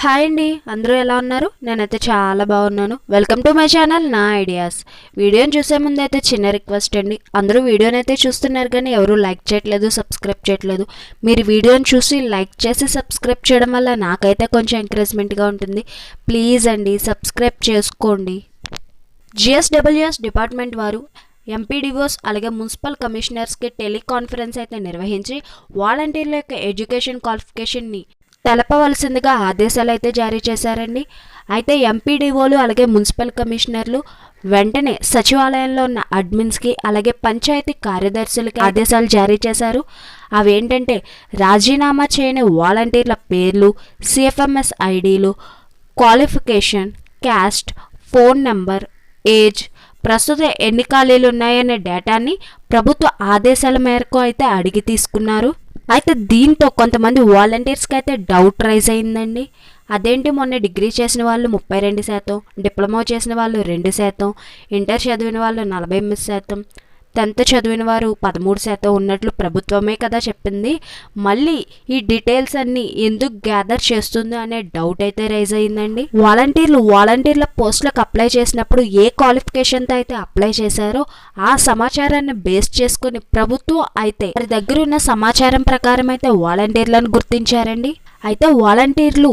Hi అండి అందరూ ఎలా ఉన్నారు? నేనైతే చాలా బాగున్నాను. వెల్కమ్ టు మై ఛానల్ నా ఐడియాస్ వీడియోని చూసే ముందు అయితే చిన్న రిక్వెస్ట్ అండి. అందరూ వీడియోని అయితే చూస్తున్నారు కానీ ఎవరు లైక్ చేయట్లేదు సబ్స్క్రైబ్ చేయట్లేదు. మీరు వీడియోని చూసి లైక్ చేసి సబ్స్క్రైబ్ చేయడం వల్ల నాకైతే కొంచెం ఎంకరేజ్మెంట్గా ఉంటుంది. ప్లీజ్ అండి సబ్స్క్రైబ్ చేసుకోండి. జిఎస్డబ్ల్యూఎస్ డిపార్ట్మెంట్ వారు ఎంపీడీఓస్ అలాగే మున్సిపల్ కమిషనర్స్కి టెలికాన్ఫరెన్స్ అయితే నిర్వహించి వాలంటీర్ల యొక్క ఎడ్యుకేషన్ క్వాలిఫికేషన్ని తెలపవలసిందిగా ఆదేశాలు అయితే జారీ చేశారండి. అయితే ఎంపీడీఓలు అలాగే మున్సిపల్ కమిషనర్లు వెంటనే సచివాలయంలో ఉన్న అడ్మిన్స్కి అలాగే పంచాయతీ కార్యదర్శులకి ఆదేశాలు జారీ చేశారు. అవేంటంటే రాజీనామా చేయని వాలంటీర్ల పేర్లు CFMS ఐడీలు qualification caste phone number age ప్రస్తుత ఎన్ని ఖాళీలు ఉన్నాయనే డేటాని ప్రభుత్వ ఆదేశాల మేరకు అయితే అడిగి తీసుకున్నారు. అయితే దీంతో కొంతమంది వాలంటీర్స్కి అయితే డౌట్ రైజ్ అయిందండి. అదేంటి మొన్న డిగ్రీ చేసిన వాళ్ళు ముప్పై రెండు శాతం డిప్లొమా చేసిన వాళ్ళు రెండు శాతం ఇంటర్ చదివిన వాళ్ళు నలభై ఎనిమిది శాతం. టెన్త్ చదివిన వారు పదమూడు శాతం ఉన్నట్లు ప్రభుత్వమే కదా చెప్పింది. మళ్ళీ ఈ డీటెయిల్స్ అన్ని ఎందుకు గ్యాదర్ చేస్తుంది అనే డౌట్ అయితే రైజ్ అయిందండి. వాలంటీర్లు వాలంటీర్ల పోస్టులకు అప్లై చేసినప్పుడు ఏ క్వాలిఫికేషన్తో అయితే అప్లై చేశారో ఆ సమాచారాన్ని బేస్ చేసుకుని ప్రభుత్వం అయితే వారి దగ్గర ఉన్న సమాచారం ప్రకారం అయితే వాలంటీర్లను గుర్తించారండి. అయితే వాలంటీర్లు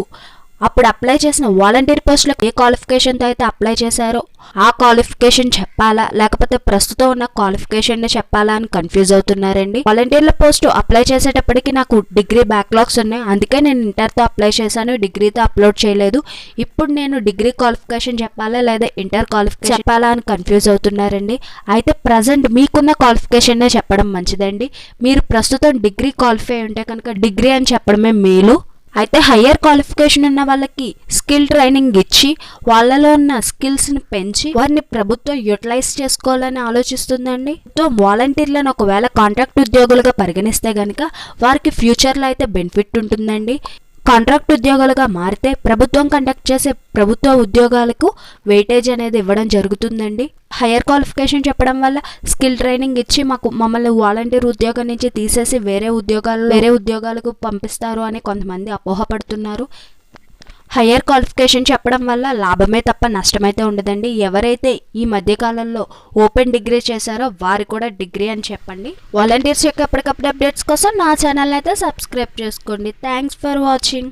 అప్పుడు అప్లై చేసిన వాలంటీర్ పోస్టులకు ఏ క్వాలిఫికేషన్తో అయితే అప్లై చేశారో ఆ క్వాలిఫికేషన్ చెప్పాలా? లేకపోతే ప్రస్తుతం ఉన్న క్వాలిఫికేషన్ చెప్పాలా అని కన్ఫ్యూజ్ అవుతున్నారండి? వాలంటీర్ల పోస్ట్ అప్లై చేసేటప్పటికి నాకు డిగ్రీ బ్యాక్లాగ్స్ ఉన్నాయి. అందుకే నేను ఇంటర్తో అప్లై చేశాను. డిగ్రీతో అప్లోడ్ చేయలేదు. ఇప్పుడు నేను డిగ్రీ క్వాలిఫికేషన్ చెప్పాలా లేదా ఇంటర్ క్వాలిఫికేషన్ చెప్పాలా అని కన్ఫ్యూజ్ అవుతున్నారండి? అయితే ప్రజెంట్ మీకున్న క్వాలిఫికేషన్నే చెప్పడం మంచిదండి. మీరు ప్రస్తుతం డిగ్రీ క్వాలిఫై ఉంటే కనుక డిగ్రీ అని చెప్పడమే మేలు. అయితే హయ్యర్ క్వాలిఫికేషన్ ఉన్న వాళ్ళకి స్కిల్ ట్రైనింగ్ ఇచ్చి వాళ్ళలో ఉన్న స్కిల్స్ని పెంచి వారిని ప్రభుత్వం యూటిలైజ్ చేసుకోవాలని ఆలోచిస్తుందండి. సో వాలంటీర్లను ఒకవేళ కాంట్రాక్ట్ ఉద్యోగులుగా పరిగణిస్తే గనక వారికి ఫ్యూచర్లో అయితే బెనిఫిట్ ఉంటుందండి. కాంట్రాక్ట్ ఉద్యోగాలుగా మారితే ప్రభుత్వం కండక్ట్ చేసే ప్రభుత్వ ఉద్యోగాలకు వెయిటేజ్ అనేది ఇవ్వడం జరుగుతుందండి. హయ్యర్ క్వాలిఫికేషన్ చెప్పడం వల్ల స్కిల్ ట్రైనింగ్ ఇచ్చి మాకు మమ్మల్ని వాలంటీర్ ఉద్యోగం నుంచి తీసేసి వేరే ఉద్యోగాలు వేరే ఉద్యోగాలకు పంపిస్తారు అని కొంతమంది అపోహపడుతున్నారు. హయ్యర్ క్వాలిఫికేషన్ చెప్పడం వల్ల లాభమే తప్ప నష్టమైతే ఉండదండి. ఎవరైతే ఈ మధ్యకాలంలో ఓపెన్ డిగ్రీ చేశారో వారు కూడా డిగ్రీ అని చెప్పండి. వాలంటీర్స్ యొక్క ఎప్పటికప్పుడు అప్డేట్స్ కోసం నా ఛానల్ అయితే సబ్స్క్రైబ్ చేసుకోండి. Thanks for watching.